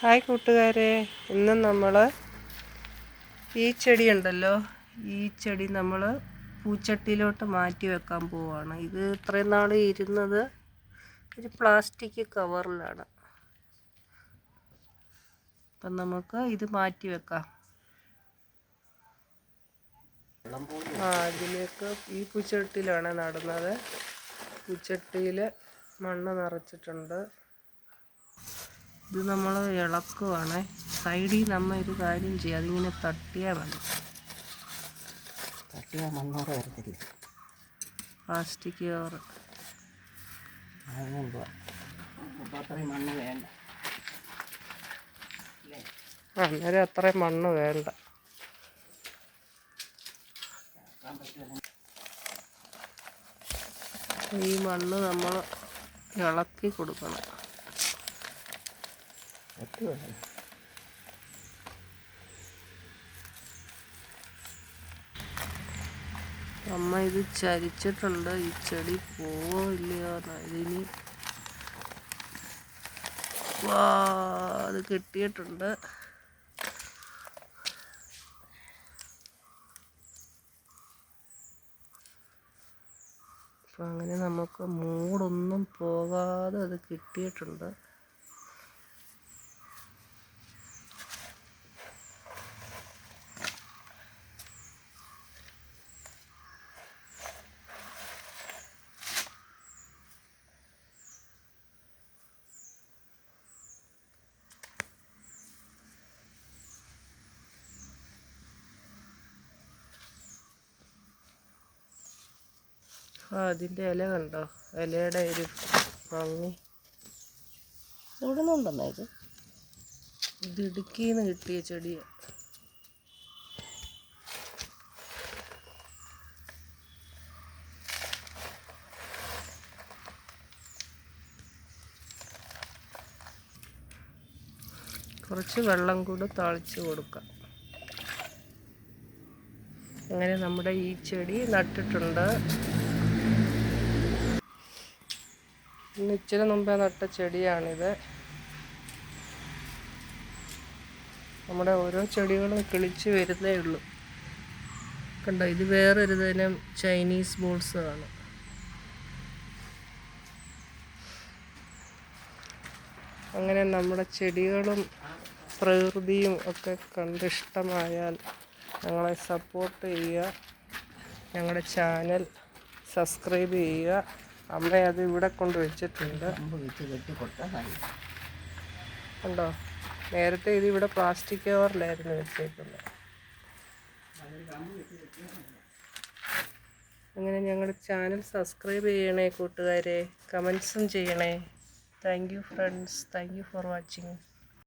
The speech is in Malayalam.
ഹായ് കൂട്ടുകാരെ ഇന്ന് നമ്മൾ ഈ ചെടി ഉണ്ടല്ലോ ഈ ചെടി നമ്മൾ പൂച്ചട്ടിയിലോട്ട് മാറ്റി വെക്കാൻ പോവാണ്. ഇത് ഇത്രയും നാൾ ഇരുന്നത് ഒരു പ്ലാസ്റ്റിക് കവറിലാണ്. അപ്പം നമുക്ക് ഇത് മാറ്റി വെക്കാം. ആ ഇതിലേക്ക് ഈ പൂച്ചട്ടിയിലാണ് നടുന്നത്. പൂച്ചട്ടിയിൽ മണ്ണ് നിറച്ചിട്ടുണ്ട്. ഇത് നമ്മൾ ഇളക്കുവാണ്. സൈഡിൽ നമ്മൾ ഒരു കാര്യം ചെയ്യുക അതിങ്ങനെ തട്ടിയാൽ മതി. തട്ടിയാൽ മണ്ണോടെ വരത്തില്ല? പ്ലാസ്റ്റിക് കവറ് അതുകൊണ്ട് അപ്പോൾ അത്രയും മണ്ണ് വേണ്ട. അന്നേരം അത്രയും മണ്ണ് വേണ്ട. ഈ മണ്ണ് നമ്മൾ ഇളക്കി കൊടുക്കണം. പറ്റുമല്ലോ അമ്മ ഇത് ചരിച്ചിട്ടുണ്ട്. ഈ ചെടി പോവോ ഇല്ലയോ വാ അത് കിട്ടിയിട്ടുണ്ട്. അങ്ങനെ നമുക്ക് മൂടൊന്നും പോകാതെ അത് കിട്ടിയിട്ടുണ്ട്. അതിന്റെ ഇല കണ്ടോ? ഇലയുടെ ഒരു ഭംഗി. നിന്നുണ്ടെന്നാ ഇത്? ഇത് ഇടുക്കിന്ന് കിട്ടിയ ചെടിയാണ് കുറച്ച് വെള്ളം കൂടെ തളിച്ച് കൊടുക്കാം. അങ്ങനെ നമ്മുടെ ഈ ചെടി നട്ടിട്ടുണ്ട്. ഇന്ന് ഇച്ചിരി മുമ്പേ നട്ട ചെടിയാണിത്. നമ്മുടെ ഓരോ ചെടികളും കിളിച്ച് വരുന്നേ ഉള്ളൂ. കണ്ടോ ഇത് വേറൊരു തരം ചൈനീസ് ബോൾസ് ആണ്. അങ്ങനെ നമ്മുടെ ചെടികളും പ്രകൃതിയും ഒക്കെ കണ്ടിഷ്ടമായാൽ ഞങ്ങളെ സപ്പോർട്ട് ചെയ്യുക. ഞങ്ങളുടെ ചാനൽ സബ്സ്ക്രൈബ് ചെയ്യുക. അമ്മ അത് ഇവിടെ കൊണ്ട് വെച്ചിട്ടുണ്ട്. ഉണ്ടോ നേരത്തെ ഇത് ഇവിടെ പ്ലാസ്റ്റിക് കവറിലായിരുന്നു വെച്ചേക്കുന്നത്. അങ്ങനെ ഞങ്ങളുടെ ചാനൽ സബ്സ്ക്രൈബ് ചെയ്യണേ കൂട്ടുകാരെ. കമൻസും ചെയ്യണേ. Thank you friends thank you for watching